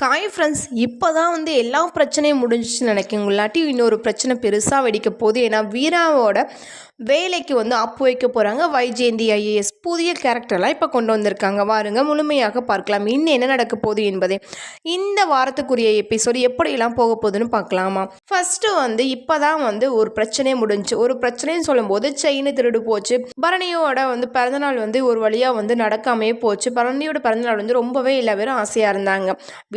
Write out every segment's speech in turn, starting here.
Hi friends இப்போ தான் வந்து எல்லா பிரச்சனையும் முடிஞ்சிச்சு நினைக்கிங்க இல்லாட்டி இன்னொரு பிரச்சனை பெருசாக வெடிக்க போகுது. ஏன்னா வீராவோட வேலைக்கு வந்து அப்பு வைக்க போகிறாங்க வைஜெயந்தி ஐஏஎஸ் புதிய கேரக்டர்லாம் இப்போ கொண்டு வந்திருக்காங்க. வாருங்க முழுமையாக பார்க்கலாம். இன்னும் என்ன நடக்க போகுது என்பதை. இந்த வாரத்துக்குரிய எபிசோடு எப்படியெல்லாம் போக போகுதுன்னு பார்க்கலாமா? ஃபஸ்ட்டு வந்து இப்போ தான் வந்து ஒரு பிரச்சனையே முடிஞ்சு ஒரு பிரச்சனைன்னு சொல்லும்போது செயின் திருடு போச்சு. பரணியோட வந்து பிறந்தநாள் வந்து ஒரு வழியாக வந்து நடக்காமே போச்சு. பரணியோட பிறந்தநாள் வந்து ரொம்பவே எல்லா பேரும் ஆசையாக இருந்தாங்க.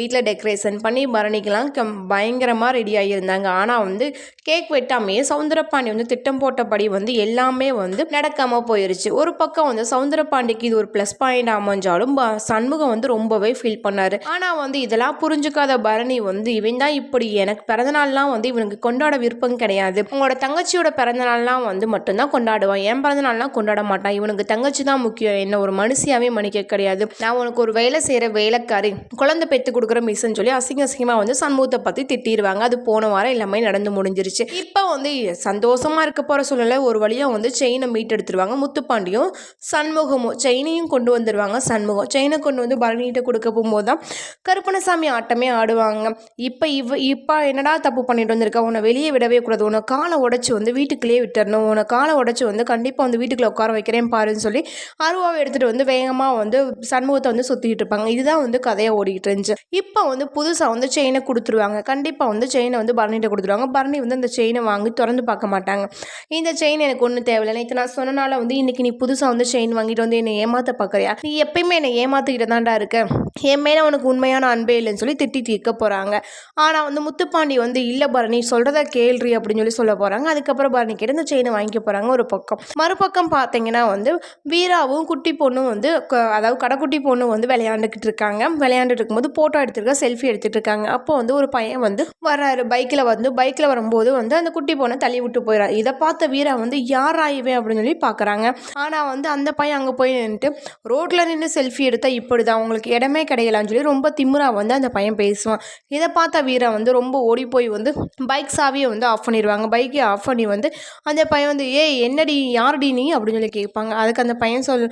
வீட்டில் டெக்கரேஷன் பண்ணி பரணிக்கெலாம் கம் பயங்கரமாக ரெடி ஆகியிருந்தாங்க. ஆனால் வந்து கேக் வெட்டாமையே சவுந்தரபாண்டி வந்து திட்டம் போட்டபடி வந்து எல்லாமே வந்து நடக்காமல் போயிருச்சு. ஒரு பக்கம் வந்து சவுந்தரபாண்டிக்கு இது ஒரு ப்ளஸ் பாயிண்ட் அமைஞ்சாலும் ப- சண்முகம் வந்து ரொம்பவே ஃபீல் பண்ணார். ஆனால் வந்து இதெல்லாம் புரிஞ்சுக்காத பரணி வந்து இவன் தான் இப்படி. எனக்கு பிறந்தநாள்லாம் வந்து இவனுக்கு கொண்டாட விருப்பம் கிடையாது. உங்களோட தங்கச்சியோட பிறந்தநாள்லாம் வந்து மட்டும்தான் கொண்டாடுவான். என் பிறந்தநாள்லாம் கொண்டாட மாட்டான். இவனுக்கு தங்கச்சி தான் முக்கியம். என்ன ஒரு மனுஷியாவே மன்னிக்க கிடையாது. நான் உனக்கு ஒரு வேலை செய்கிற வேலைக்காரி. குழந்தை பெற்று கொடுக்குற மிஸ்ன்னு சொல்லி அசிங்க அசிங்கமாக வந்து சண்முகத்தை பற்றி திட்டிடுவாங்க அது போன வாரம் எல்லாமே நடந்து முடிஞ்சிருச்சு. இப்போ வந்து சந்தோஷமாக இருக்க போகிற சூழ்நிலை ஒரு வழியாக வந்து செயினை மீட்டெடுத்துருவாங்க. முத்துப்பாண்டியும் சண்முகமும் செயினையும் கொண்டு வந்துடுவாங்க சண்முகம் செயினை கொண்டு வந்து பரணிகிட்ட கொடுக்க போகும்போது தான் கருப்பணசாமி ஆட்டமே ஆடுவாங்க. இப்போ இவ இப்போ என்னடா தப்பு பண்ணிட்டு வந்திருக்க? உன்னை வெளியே விடவே கூடாது. உன்னை காலை உடச்சி வந்து வீட்டுக்குள்ளேயே விட்டுறணும். உன்னை காலை உடச்சி வந்து கண்டிப்பாக வந்து வீட்டுக்குள்ள உட்கார வைக்கிறேன் பாருன்னு சொல்லி அருவாவை எடுத்துகிட்டு வந்து வேகமாக வந்து சண்முகத்தை வந்து சுற்றிக்கிட்டு இருப்பாங்க. இதுதான் வந்து கதையாக ஓடிக்கிட்டு இருந்துச்சு. இப்போ இப்போ வந்து புதுசாக வந்து செயினை கொடுத்துருவாங்க. கண்டிப்பாக வந்து செயினை வந்து பரணிகிட்ட கொடுத்துருவாங்க. பரணி வந்து அந்த செயினை வாங்கி திறந்து பார்க்க மாட்டாங்க. இந்த செயின் எனக்கு ஒன்றும் தேவையில்லை. நேற்று நான் சொன்னனால வந்து இன்றைக்கி நீ புதுசாக வந்து செயின் வாங்கிட்டு வந்து என்னை ஏமாற்ற பார்க்குறியா நீ எப்பயுமே என்னை ஏமாற்றிக்கிட்டு தான்டா இருக்க. என் மேலே உனக்கு உண்மையான அன்பே இல்லைன்னு சொல்லி திட்டி தீர்க்க போகிறாங்க ஆனால் வந்து முத்துப்பாண்டி வந்து இல்லை பரணி சொல்கிறத கேள்றி அப்படின்னு சொல்லி சொல்ல போகிறாங்க அதுக்கப்புறம் பரணி கிட்ட இந்த செயினை வாங்கிக்க போகிறாங்க ஒரு பக்கம். மறுபக்கம் பார்த்தீங்கன்னா வந்து வீராவும் குட்டி பொண்ணும் வந்து க- அதாவது கடைக்குட்டி பொண்ணும் வந்து விளையாண்டுக்கிட்டு இருக்காங்க. விளையாண்டுட்டு இருக்கும்போது ஃபோட்டோ எடுத்துருக்க செல்ஃபி எடுத்துட்டு இருக்காங்க அப்போ வந்து ஒரு பையன் வந்து வர்றாரு. பைக்கில் வந்து பைக்கில் வரும்போது வந்து அந்த குட்டி பொண்ணை தள்ளி விட்டு போயிடறாரு இதை பார்த்த வீரா வந்து யார் ஆயிவே அப்படின்னு சொல்லி பார்க்குறாங்க. ஆனால் வந்து அந்த பையன் அங்கே போய் நின்றுட்டு ரோட்டில் நின்று செல்ஃபி எடுத்தால் இப்படி தான் உங்களுக்கு இடமே கிடையலான்னு சொல்லி ரொம்ப திமிரா வந்து அந்த பையன் பேசுவான். இதை பார்த்த வீரா வந்து ரொம்ப ஓடி போய் வந்து பைக் சாவியை வந்து ஆஃப் பண்ணிடுவாங்க. பைக்கை ஆஃப் பண்ணி வந்து அந்த பையன் வந்து ஏய் என்னடி யாருடி நீ? அப்படின்னு சொல்லி கேட்பாங்க. அதுக்கு அந்த பையன் சொல்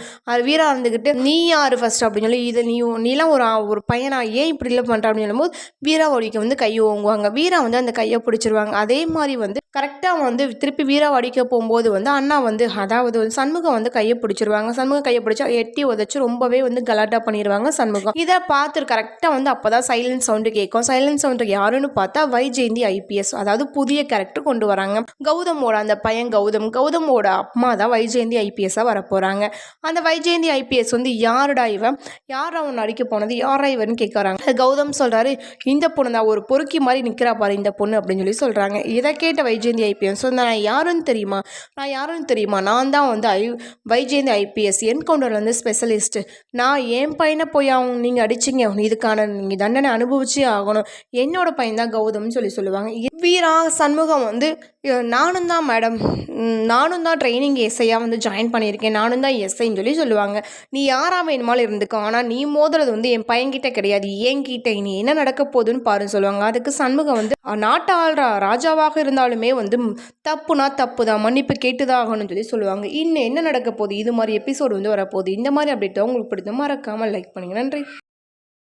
வீரா இருந்துக்கிட்டு நீ யார் ஃபஸ்ட் அப்படின்னு சொல்லி இது நீ நீலாம் ஒரு ஒரு பையனா? ஏன் இப்படி இல்லை பண்ணுறா அப்படின்னு சொல்லும்போது வீராவாடிக்கு வந்து கையை ஓங்குவாங்க. வீரா வந்து அந்த கையை பிடிச்சிருவாங்க. அதே மாதிரி வந்து கரெக்டாக வந்து திருப்பி வீராவாடிக்க போகும்போது வந்து அண்ணா வந்து அதாவது வந்து சண்முகம் வந்து கையை பிடிச்சிருவாங்க. சண்முகம் கையை பிடிச்சா எட்டி உதச்சி ரொம்பவே வந்து கலாட்டா பண்ணிடுவாங்க சண்முகம். இதை பார்த்து கரெக்டாக வந்து அப்போ தான் சைலன்ஸ் சவுண்டு கேட்கும். சைலன்ஸ் சவுண்டு யாருன்னு பார்த்தா வைஜெயந்தி ஐபிஎஸ் அதாவது புதிய கேரக்டர் கொண்டு வராங்க. கௌதமோட அந்த பையன் கௌதம் கௌதமோட அம்மா தான் வைஜெயந்தி ஐபிஎஸ்ஸாக வரப்போகிறாங்க அந்த வைஜெயந்தி ஐபிஎஸ் வந்து யாருடா இவன்? யார் அவன் நடிக்க போனது? யாரா இவன் கேட்குறாங்க கௌதம் சொல்கிறாரு இந்த பொண்ணு தான் ஒரு பொறுக்கி மாதிரி நிற்கிறா பாரு இந்த பொண்ணு அப்படின்னு சொல்லி சொல்கிறாங்க இதை கேட்ட வைஜெயந்தி ஐபிஎஸ் வந்து நான் யாருன்னு தெரியுமா? நான் யாருன்னு தெரியுமா? நான் தான் வந்து ஐ வைஜெயந்தி ஐபிஎஸ் என்கவுண்டரில் வந்து ஸ்பெஷலிஸ்ட்டு. நான் என் பையனை போய் அவங்க நீங்கள் அடிச்சிங்க இதுக்கான நீங்கள் தண்டனை அனுபவிச்சே ஆகணும். என்னோட பையன் தான் கௌதம்னு சொல்லி சொல்லுவாங்க. வீரா சண்முகம் வந்து நானும் தான் மேடம். நானும் தான் ட்ரைனிங் எஸ்ஐயாக வந்து ஜாயின் பண்ணியிருக்கேன். நானும் தான் எஸ்ஐன்னு சொல்லி சொல்லுவாங்க. நீ யாராக வேணுமாலும் இருந்துக்கோ. ஆனால் நீ மோதுறது வந்து என் பையன்கிட்ட கிடையாது. என்கிட்ட நீ என்ன நடக்க போகுதுன்னு பாருன்னு சொல்லுவாங்க. அதுக்கு சண்முகம் வந்து "அஹ், ஆள்ற ராஜாவாக இருந்தாலுமே வந்து தப்புனா தப்பு தான் மன்னிப்பு கேட்டுதான் ஆகணும்னு சொல்லி சொல்லுவாங்க. இன்னும் என்ன நடக்க போகுது? இது மாதிரி எபிசோடு வந்து வரப்போகுது. இந்த மாதிரி அப்டேட் உங்களுக்கு பிடித்த மறக்காமல் லைக் பண்ணுங்க. நன்றி.